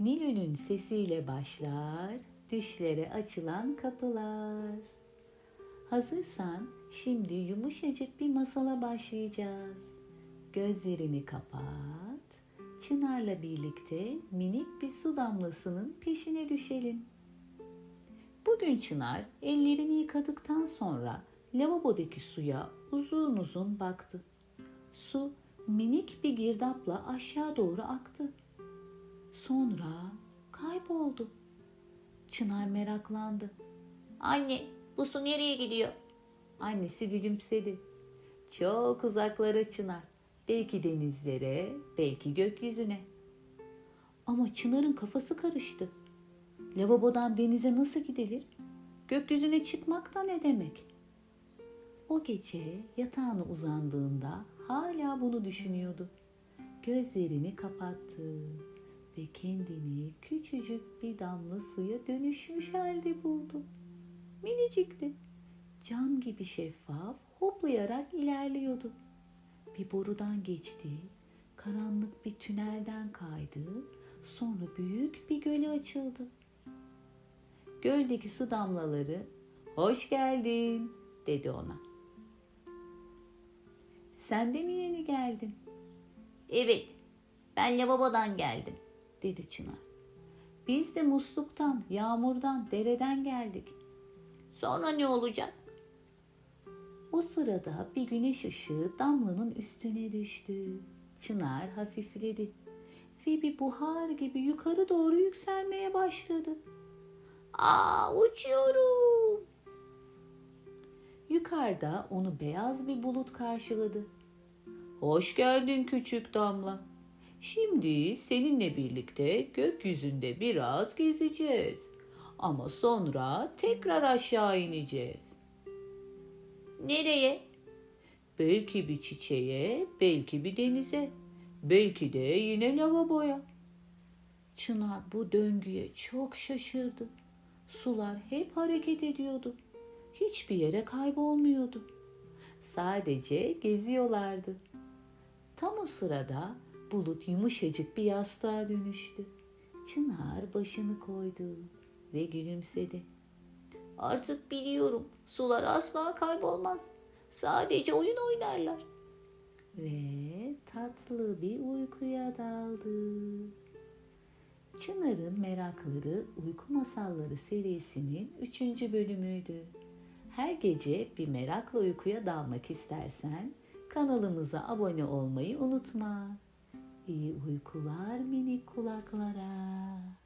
Nilü'nün sesiyle başlar, düşlere açılan kapılar. Hazırsan şimdi yumuşacık bir masala başlayacağız. Gözlerini kapat. Çınar'la birlikte minik bir su damlasının peşine düşelim. Bugün Çınar ellerini yıkadıktan sonra lavabodaki suya uzun uzun baktı. Su minik bir girdapla aşağı doğru aktı. Sonra kayboldu. Çınar meraklandı. Anne bu su nereye gidiyor? Annesi gülümsedi. Çok uzaklara Çınar. Belki denizlere, belki gökyüzüne. Ama Çınar'ın kafası karıştı. Lavabodan denize nasıl gidilir? Gökyüzüne çıkmak da ne demek? O gece yatağına uzandığında hala bunu düşünüyordu. Gözlerini kapattı ve kendini küçücük bir damla suya dönüşmüş halde buldu. Minicikti. Cam gibi şeffaf hoplayarak ilerliyordu. Bir borudan geçti, karanlık bir tünelden kaydı, sonra büyük bir göle açıldı. Göldeki su damlaları "Hoş geldin." dedi ona. "Sen de mi yeni geldin?" Evet ben lavabodan geldim. Dedi Çınar. "Biz de musluktan, yağmurdan, dereden geldik." Sonra ne olacak? O sırada bir güneş ışığı damlanın üstüne düştü. Çınar hafifledi ve bir buhar gibi yukarı doğru yükselmeye başladı. Aa uçuyorum. Yukarıda onu beyaz bir bulut karşıladı. Hoş geldin küçük damla. Şimdi seninle birlikte gökyüzünde biraz gezeceğiz. Ama sonra tekrar aşağı ineceğiz. Nereye? Belki bir çiçeğe, belki bir denize, belki de yine lavaboya. Çınar bu döngüye çok şaşırdı. Sular hep hareket ediyordu. Hiçbir yere kaybolmuyordu. Sadece geziyorlardı. Tam o sırada bulut yumuşacık bir yastığa dönüştü. Çınar başını koydu ve gülümsedi. Artık biliyorum sular asla kaybolmaz. Sadece oyun oynarlar. ve tatlı bir uykuya daldı. Çınar'ın Merakları Uyku Masalları serisinin üçüncü bölümüydü. Her gece bir merakla uykuya dalmak istersen kanalımıza abone olmayı unutma. İyi uykular minik kulaklara.